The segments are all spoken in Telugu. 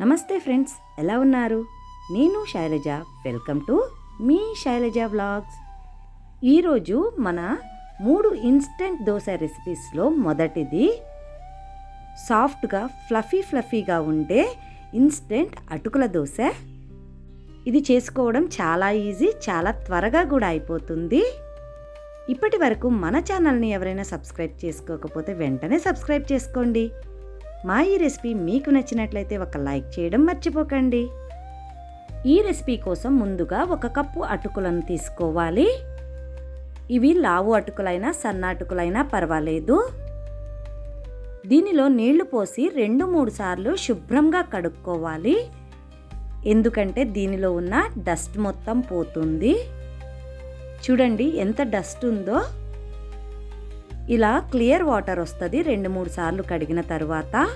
నమస్తే ఫ్రెండ్స్ ఎలా ఉన్నారు? నేను శైలజ. వెల్కమ్ టు మీ శైలజ వ్లాగ్స్. ఈరోజు మన మూడు ఇన్స్టెంట్ దోశ రెసిపీస్లో మొదటిది సాఫ్ట్గా ఫ్లఫీ ఫ్లఫీగా ఉండే ఇన్స్టెంట్ అటుకుల దోశ. ఇది చేసుకోవడం చాలా ఈజీ చాలా త్వరగా కూడా అయిపోతుంది. ఇప్పటి వరకు మన ఛానల్ని ఎవరైనా సబ్స్క్రైబ్ చేసుకోకపోతే వెంటనే సబ్స్క్రైబ్ చేసుకోండి. మా ఈ రెసిపీ మీకు నచ్చినట్లయితే ఒక లైక్ చేయడం మర్చిపోకండి. ఈ రెసిపీ కోసం ముందుగా ఒక కప్పు అటుకులను తీసుకోవాలి. ఇవి లావు అటుకులైనా సన్న అటుకులైనా పర్వాలేదు. దీనిలో నీళ్ళు పోసి రెండు మూడు సార్లు శుభ్రంగా కడుక్కోవాలి. ఎందుకంటే దీనిలో ఉన్న డస్ట్ మొత్తం పోతుంది. చూడండి ఎంత డస్ట్ ఉందో. ఇలా క్లియర్ వాటర్ వస్తుంది రెండు మూడు సార్లు కడిగిన తర్వాత.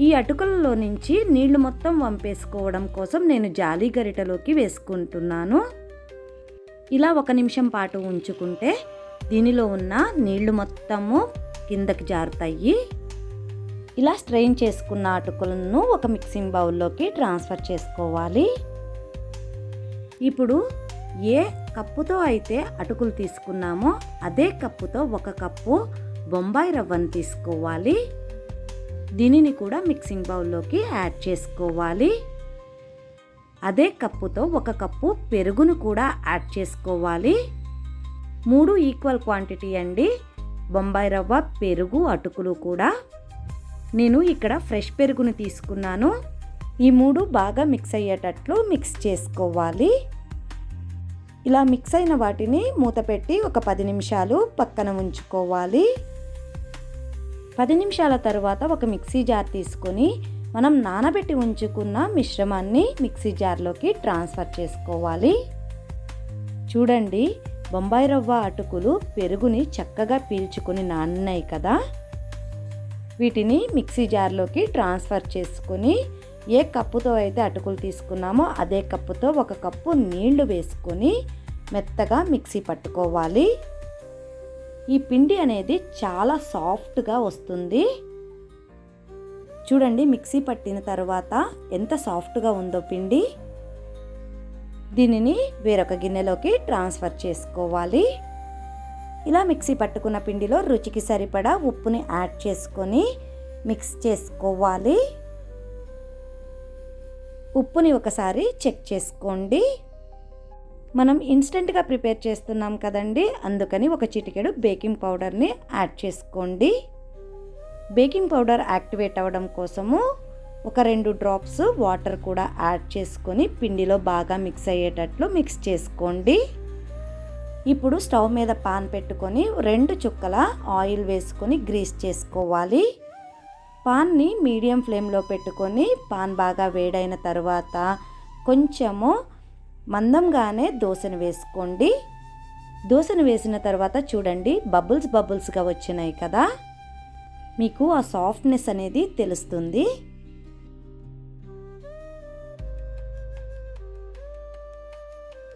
ఈ అటుకులలో నుంచి నీళ్ళు మొత్తం వంపేసుకోవడం కోసం నేను జాలి గరిటలోకి వేసుకుంటున్నాను. ఇలా ఒక నిమిషం పాటు ఉంచుకుంటే దీనిలో ఉన్న నీళ్ళు మొత్తము కిందకి జారుతాయి. ఇలా స్ట్రెయిన్ చేసుకున్న అటుకులను ఒక మిక్సింగ్ బౌల్లోకి ట్రాన్స్ఫర్ చేసుకోవాలి. ఇప్పుడు ఏ కప్పుతో అయితే అటుకులు తీసుకున్నామో. అదే కప్పుతో ఒక కప్పు బొంబాయి రవ్వను తీసుకోవాలి. దీనిని కూడా మిక్సింగ్ బౌల్లోకి యాడ్ చేసుకోవాలి. అదే కప్పుతో ఒక కప్పు పెరుగును కూడా యాడ్ చేసుకోవాలి. మూడు ఈక్వల్ క్వాంటిటీ అండి బొంబాయి రవ్వ పెరుగు అటుకులు కూడా. నేను ఇక్కడ ఫ్రెష్ పెరుగును తీసుకున్నాను. ఈ మూడు బాగా మిక్స్ అయ్యేటట్లు మిక్స్ చేసుకోవాలి. ఇలా మిక్స్ అయిన వాటిని మూత పెట్టి ఒక పది నిమిషాలు పక్కన ఉంచుకోవాలి. పది నిమిషాల తర్వాత ఒక మిక్సీ జార్ తీసుకొని మనం నానబెట్టి ఉంచుకున్న మిశ్రమాన్ని మిక్సీ జార్లోకి ట్రాన్స్ఫర్ చేసుకోవాలి. చూడండి బొంబాయి రవ్వ అటుకులు పెరుగుని చక్కగా పీల్చుకొని నాన్నాయి కదా. వీటిని మిక్సీ జార్లోకి ట్రాన్స్ఫర్ చేసుకొని ఏ కప్పుతో అయితే అటుకులు తీసుకున్నామో అదే కప్పుతో ఒక కప్పు నీళ్ళు వేసుకొని మెత్తగా మిక్సీ పట్టుకోవాలి. ఈ పిండి అనేది చాలా సాఫ్ట్గా వస్తుంది. చూడండి మిక్సీ పట్టిన తర్వాత ఎంత సాఫ్ట్గా ఉందో పిండి. దీనిని వేరొక గిన్నెలోకి ట్రాన్స్ఫర్ చేసుకోవాలి. ఇలా మిక్సీ పట్టుకున్న పిండిలో రుచికి సరిపడా ఉప్పుని యాడ్ చేసుకొని మిక్స్ చేసుకోవాలి. ఉప్పుని ఒకసారి చెక్ చేసుకోండి. మనం ఇన్స్టెంట్గా ప్రిపేర్ చేస్తున్నాం కదండి. అందుకని ఒక చిటికెడు బేకింగ్ పౌడర్ని యాడ్ చేసుకోండి. బేకింగ్ పౌడర్ యాక్టివేట్ అవ్వడం కోసము ఒక రెండు డ్రాప్స్ వాటర్ కూడా యాడ్ చేసుకొని పిండిలో బాగా మిక్స్ అయ్యేటట్లు మిక్స్ చేసుకోండి. ఇప్పుడు స్టవ్ మీద పాన్ పెట్టుకొని రెండు చుక్కల ఆయిల్ వేసుకొని గ్రీస్ చేసుకోవాలి. పాన్ని మీడియం ఫ్లేమ్లో పెట్టుకొని పాన్ బాగా వేడైన తర్వాత కొంచెము మందంగానే దోశను వేసుకోండి. దోశను వేసిన తర్వాత చూడండి బబుల్స్ బబుల్స్గా వచ్చినాయి కదా. మీకు ఆ సాఫ్ట్నెస్ అనేది తెలుస్తుంది.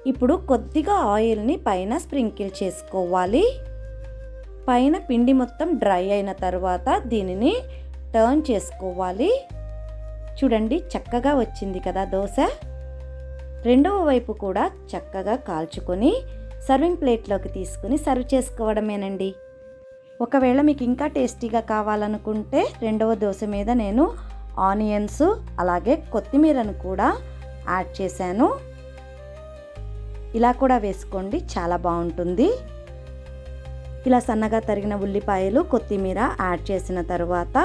ఇప్పుడు కొద్దిగా ఆయిల్ని పైన స్ప్రింకిల్ చేసుకోవాలి. పైన పిండి మొత్తం డ్రై అయిన తర్వాత దీనిని టర్న్ చేసుకోవాలి. చూడండి చక్కగా వచ్చింది కదా దోశ. రెండవ వైపు కూడా చక్కగా కాల్చుకొని సర్వింగ్ ప్లేట్లోకి తీసుకుని సర్వ్ చేసుకోవడమేనండి. ఒకవేళ మీకు ఇంకా టేస్టీగా కావాలనుకుంటే రెండవ దోశ మీద నేను ఆనియన్స్ అలాగే కొత్తిమీరను కూడా యాడ్ చేశాను. ఇలా కూడా వేసుకోండి చాలా బాగుంటుంది. ఇలా సన్నగా తరిగిన ఉల్లిపాయలు కొత్తిమీర యాడ్ చేసిన తర్వాత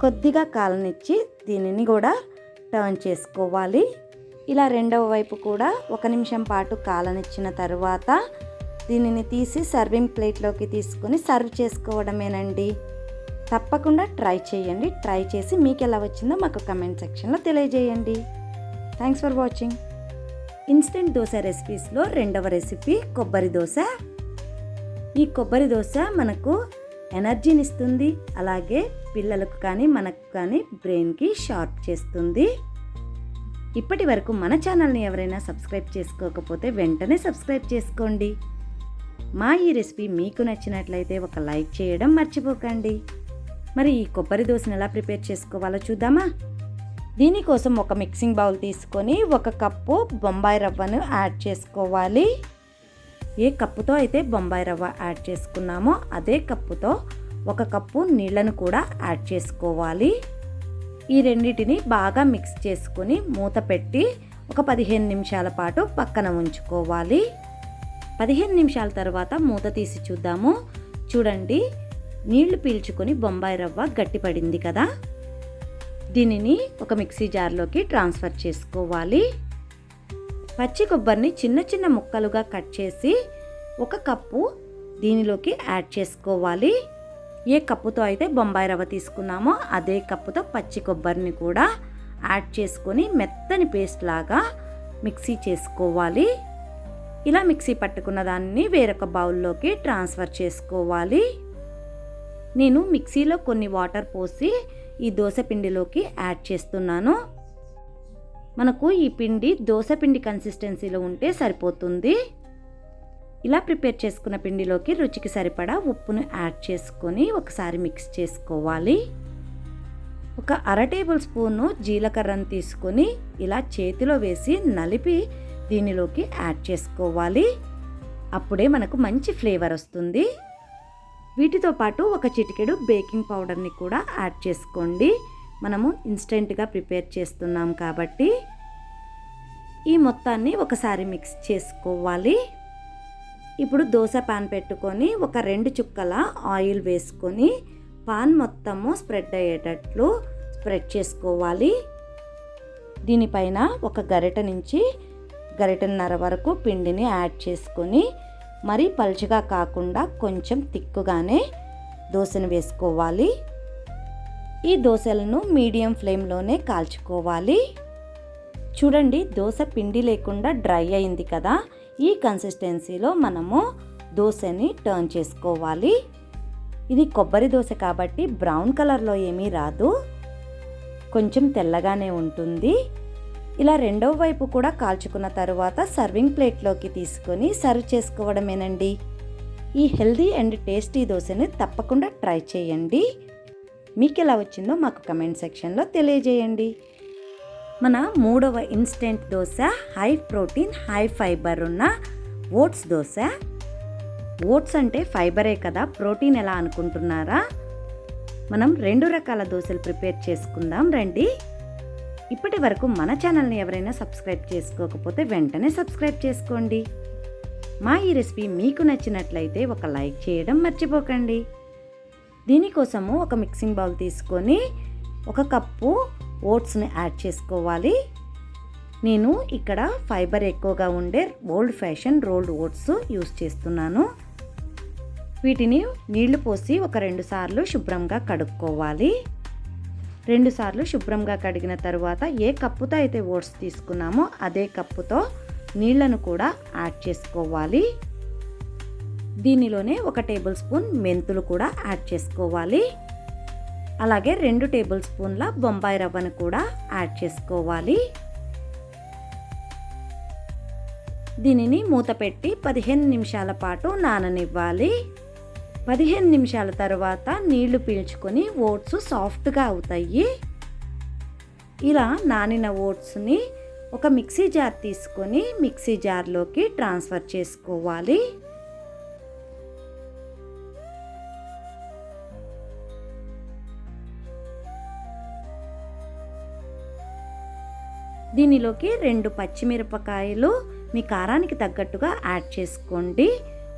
కొద్దిగా కాలనిచ్చి దీనిని కూడా టర్న్ చేసుకోవాలి. ఇలా రెండవ వైపు కూడా ఒక నిమిషం పాటు కాలనిచ్చిన తర్వాత దీనిని తీసి సర్వింగ్ ప్లేట్లోకి తీసుకొని సర్వ్ చేసుకోవడమేనండి. తప్పకుండా ట్రై చేయండి. ట్రై చేసి మీకు ఎలా వచ్చిందో మాకు కమెంట్ సెక్షన్లో తెలియజేయండి. Thanks for watching. Instant dosa రెసిపీస్లో రెండవ రెసిపీ కొబ్బరి దోశ. ఈ కొబ్బరి దోశ మనకు ఎనర్జీని ఇస్తుంది అలాగే పిల్లలకు కానీ మనకు కానీ బ్రెయిన్కి షార్ప్ చేస్తుంది. ఇప్పటి వరకు మన ఛానల్ని ఎవరైనా సబ్స్క్రైబ్ చేసుకోకపోతే వెంటనే సబ్స్క్రైబ్ చేసుకోండి. మా ఈ రెసిపీ మీకు నచ్చినట్లయితే ఒక లైక్ చేయడం మర్చిపోకండి. మరి ఈ కొబ్బరి దోశను ఎలా ప్రిపేర్ చేసుకోవాలో చూద్దామా? దీనికోసం ఒక మిక్సింగ్ బౌల్ తీసుకొని ఒక కప్పు బొంబాయి రవ్వను యాడ్ చేసుకోవాలి. ఏ కప్పుతో అయితే బొంబాయి రవ్వ యాడ్ చేసుకున్నామో అదే కప్పుతో ఒక కప్పు నీళ్ళను కూడా యాడ్ చేసుకోవాలి. ఈ రెండింటిని బాగా మిక్స్ చేసుకొని మూత పెట్టి ఒక పదిహేను నిమిషాల పాటు పక్కన ఉంచుకోవాలి. పదిహేను నిమిషాల తర్వాత మూత తీసి చూద్దాము. చూడండి నీళ్ళు పీల్చుకొని బొంబాయి రవ్వ గట్టిపడింది కదా? దీనిని ఒక మిక్సీ జార్లోకి ట్రాన్స్ఫర్ చేసుకోవాలి. పచ్చి కొబ్బరిని చిన్న చిన్న ముక్కలుగా కట్ చేసి ఒక కప్పు దీనిలోకి యాడ్ చేసుకోవాలి. ఏ కప్పుతో అయితే బొంబాయి రవ్వ తీసుకున్నామో అదే కప్పుతో పచ్చి కొబ్బరిని కూడా యాడ్ చేసుకొని మెత్తని పేస్ట్ లాగా మిక్సీ చేసుకోవాలి. ఇలా మిక్సీ పట్టుకున్న దాన్ని వేరొక బౌల్లోకి ట్రాన్స్ఫర్ చేసుకోవాలి. నేను మిక్సీలో కొన్ని వాటర్ పోసి ఈ దోశ పిండిలోకి యాడ్ చేస్తున్నాను. మనకు ఈ పిండి దోశ పిండి కన్సిస్టెన్సీలో ఉంటే సరిపోతుంది. ఇలా ప్రిపేర్ చేసుకున్న పిండిలోకి రుచికి సరిపడా ఉప్పును యాడ్ చేసుకొని ఒకసారి మిక్స్ చేసుకోవాలి. ఒక అర టేబుల్ స్పూను జీలకర్రను తీసుకొని ఇలా చేతిలో వేసి నలిపి దీనిలోకి యాడ్ చేసుకోవాలి. అప్పుడే మనకు మంచి ఫ్లేవర్ వస్తుంది. వీటితో పాటు ఒక చిటికెడు బేకింగ్ పౌడర్ని కూడా యాడ్ చేసుకోండి. మనము ఇన్స్టెంట్గా ప్రిపేర్ చేస్తున్నాం కాబట్టి ఈ మొత్తాన్ని ఒకసారి మిక్స్ చేసుకోవాలి. ఇప్పుడు దోశ పాన్ పెట్టుకొని ఒక రెండు చుక్కల ఆయిల్ వేసుకొని పాన్ మొత్తము స్ప్రెడ్ అయ్యేటట్లు స్ప్రెడ్ చేసుకోవాలి. దీనిపైన ఒక గరిట నుంచి గరిటన్నర వరకు పిండిని యాడ్ చేసుకొని మరీ పలుచగా కాకుండా కొంచెం తిక్కుగానే దోశను వేసుకోవాలి. ఈ దోశలను మీడియం ఫ్లేమ్లోనే కాల్చుకోవాలి. చూడండి దోశ పిండి లేకుండా డ్రై అయింది కదా. ఈ కన్సిస్టెన్సీలో మనము దోశని టర్న్ చేసుకోవాలి. ఇది కొబ్బరి దోశ కాబట్టి బ్రౌన్ కలర్లో ఏమీ రాదు. కొంచెం తెల్లగానే ఉంటుంది. ఇలా రెండవ వైపు కూడా కాల్చుకున్న తర్వాత సర్వింగ్ ప్లేట్లోకి తీసుకొని సర్వ్ చేసుకోవడమేనండి. ఈ హెల్దీ అండ్ టేస్టీ దోశని తప్పకుండా ట్రై చేయండి. మీకు ఎలా వచ్చిందో మాకు కమెంట్ సెక్షన్లో తెలియజేయండి. మన మూడవ instant dosa high protein high fibre ఉన్న ఓట్స్ దోశ. ఓట్స్ అంటే ఫైబరే కదా ప్రోటీన్ ఎలా అనుకుంటున్నారా? మనం రెండు రకాల దోశలు ప్రిపేర్ చేసుకుందాం రండి. ఇప్పటి వరకు మన ఛానల్ని ఎవరైనా సబ్స్క్రైబ్ చేసుకోకపోతే వెంటనే సబ్స్క్రైబ్ చేసుకోండి. మా ఈ రెసిపీ మీకు నచ్చినట్లయితే ఒక లైక్ చేయడం మర్చిపోకండి. దీనికోసము ఒక మిక్సింగ్ బౌల్ తీసుకొని ఒక కప్పు ఓట్స్ని యాడ్ చేసుకోవాలి. నేను ఇక్కడ ఫైబర్ ఎక్కువగా ఉండే old fashion rolled oats use చేస్తున్నాను. వీటిని నీళ్ళు పోసి ఒక రెండు సార్లు శుభ్రంగా కడుక్కోవాలి. రెండు సార్లు శుభ్రంగా కడిగిన తర్వాత ఏ కప్పుతో అయితే ఓట్స్ తీసుకున్నామో అదే కప్పుతో నీళ్ళను కూడా యాడ్ చేసుకోవాలి. దీనిలోనే ఒక టేబుల్ స్పూన్ మెంతులు కూడా యాడ్ చేసుకోవాలి. అలాగే రెండు టేబుల్ స్పూన్ల బొంబాయి రవ్వను కూడా యాడ్ చేసుకోవాలి. దీనిని మూత పెట్టి పదిహేను నిమిషాల పాటు నాననివ్వాలి. పదిహేను నిమిషాల తర్వాత నీళ్ళు పీల్చుకొని ఓట్స్ సాఫ్ట్గా అవుతాయి. ఇలా నానిన ఓట్స్ని ఒక మిక్సీ జార్ తీసుకొని మిక్సీ జార్లోకి ట్రాన్స్ఫర్ చేసుకోవాలి. దీనిలోకి రెండు పచ్చిమిరపకాయలు మీ కారానికి తగ్గట్టుగా యాడ్ చేసుకోండి.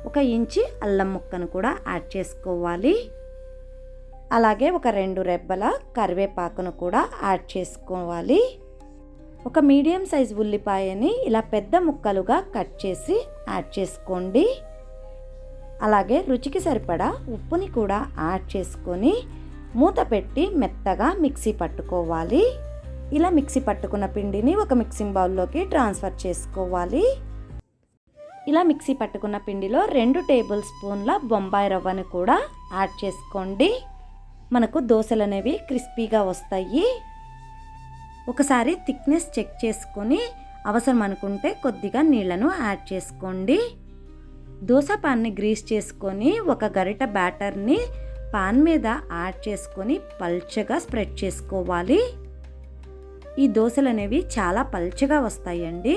ఒక ఇంచి అల్లం ముక్కను కూడా యాడ్ చేసుకోవాలి. అలాగే ఒక రెండు రెబ్బల కరివేపాకును కూడా యాడ్ చేసుకోవాలి. ఒక మీడియం సైజ్ ఉల్లిపాయని ఇలా పెద్ద ముక్కలుగా కట్ చేసి యాడ్ చేసుకోండి. అలాగే రుచికి సరిపడా ఉప్పుని కూడా యాడ్ చేసుకొని మూత పెట్టి మెత్తగా మిక్సీ పట్టుకోవాలి. ఇలా మిక్సీ పట్టుకున్న పిండిని ఒక మిక్సింగ్ బౌల్లోకి ట్రాన్స్ఫర్ చేసుకోవాలి. ఇలా మిక్సీ పట్టుకున్న పిండిలో రెండు టేబుల్ స్పూన్ల బొంబాయి రవ్వను కూడా యాడ్ చేసుకోండి. మనకు దోశలు అనేవి క్రిస్పీగా వస్తాయి. ఒకసారి థిక్నెస్ చెక్ చేసుకొని అవసరం అనుకుంటే కొద్దిగా నీళ్ళను యాడ్ చేసుకోండి. దోశ పాన్ని గ్రీస్ చేసుకొని ఒక గరిట బ్యాటర్ని పాన్ మీద యాడ్ చేసుకొని పల్చగా స్ప్రెడ్ చేసుకోవాలి. ఈ దోశలు అనేవి చాలా పల్చగా వస్తాయండి.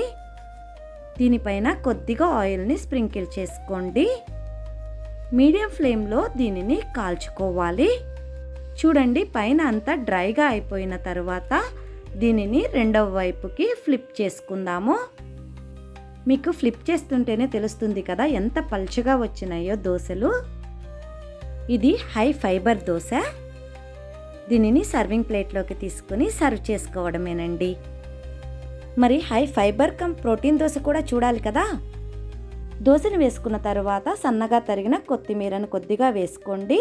దీనిపైన కొద్దిగా ఆయిల్ని స్ప్రింకిల్ చేసుకోండి. మీడియం ఫ్లేమ్లో దీనిని కాల్చుకోవాలి. చూడండి పైన అంతా డ్రైగా అయిపోయిన తర్వాత దీనిని రెండవ వైపుకి ఫ్లిప్ చేసుకుందాము. మీకు ఫ్లిప్ చేస్తుంటేనే తెలుస్తుంది కదా ఎంత పల్చగా వచ్చినాయో దోశలు. ఇది హై ఫైబర్ దోశ. దీనిని సర్వింగ్ ప్లేట్లోకి తీసుకుని సర్వ్ చేసుకోవడమేనండి. మరి high fibre cum protein dosa కూడా చూడాలి కదా? దోశను వేసుకున్న తర్వాత సన్నగా తరిగిన కొత్తిమీరను కొద్దిగా వేసుకోండి.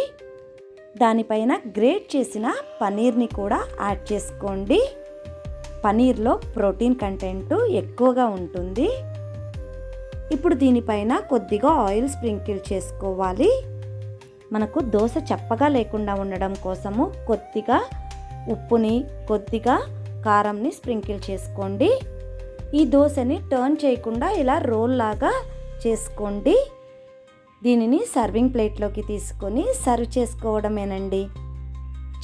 దానిపైన గ్రేట్ చేసిన పనీర్ని కూడా యాడ్ చేసుకోండి. పనీర్లో ప్రోటీన్ కంటెంట్ ఎక్కువగా ఉంటుంది. ఇప్పుడు దీనిపైన కొద్దిగా ఆయిల్ స్ప్రింకిల్ చేసుకోవాలి. మనకు దోశ చప్పగా లేకుండా ఉండడం కోసము కొద్దిగా ఉప్పుని కొద్దిగా కారంని స్ప్రింకిల్ చేసుకోండి. ఈ దోశని టర్న్ చేయకుండా ఇలా రోల్ లాగా చేసుకోండి. దీనిని సర్వింగ్ ప్లేట్లోకి తీసుకొని సర్వ్ చేసుకోవడమేనండి.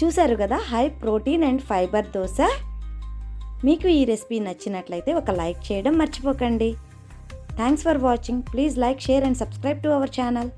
చూశారు కదా high protein and fibre dosa. మీకు ఈ రెసిపీ నచ్చినట్లయితే ఒక లైక్ చేయడం మర్చిపోకండి. Thanks for watching. Please like share and subscribe to our channel.